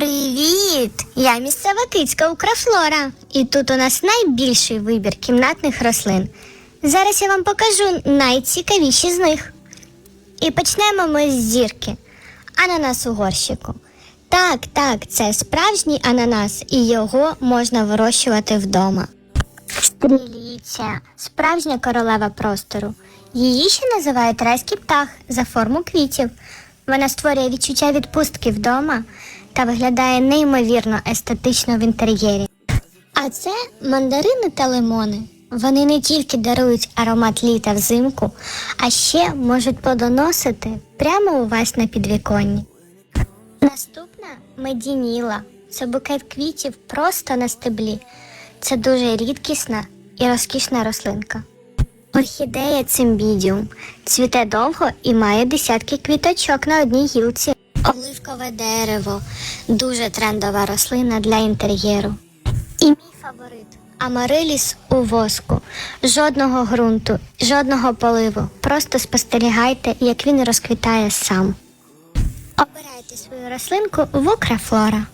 Привіт! Я місцева кицька Украфлора. І тут у нас найбільший вибір кімнатних рослин. Зараз я вам покажу найцікавіші з них. І почнемо ми з зірки. Ананас у горщику. Так, так, це справжній ананас, і його можна вирощувати вдома. Стріліця справжня королева простору. Її ще називають райський птах за форму квітів. Вона створює відчуття відпустки вдома та виглядає неймовірно естетично в інтер'єрі. А це мандарини та лимони. Вони не тільки дарують аромат літа взимку, а ще можуть плодоносити прямо у вас на підвіконні. Наступна медініла. Це букет квітів просто на стеблі. Це дуже рідкісна і розкішна рослинка. Орхідея цимбідіум цвіте довго і має десятки квіточок на одній гілці. Оливкове дерево дуже трендова рослина для інтер'єру. І мій фаворит амариліс у воску. Жодного ґрунту, жодного поливу. Просто спостерігайте, як він розквітає сам. Обирайте свою рослинку в Украфлора.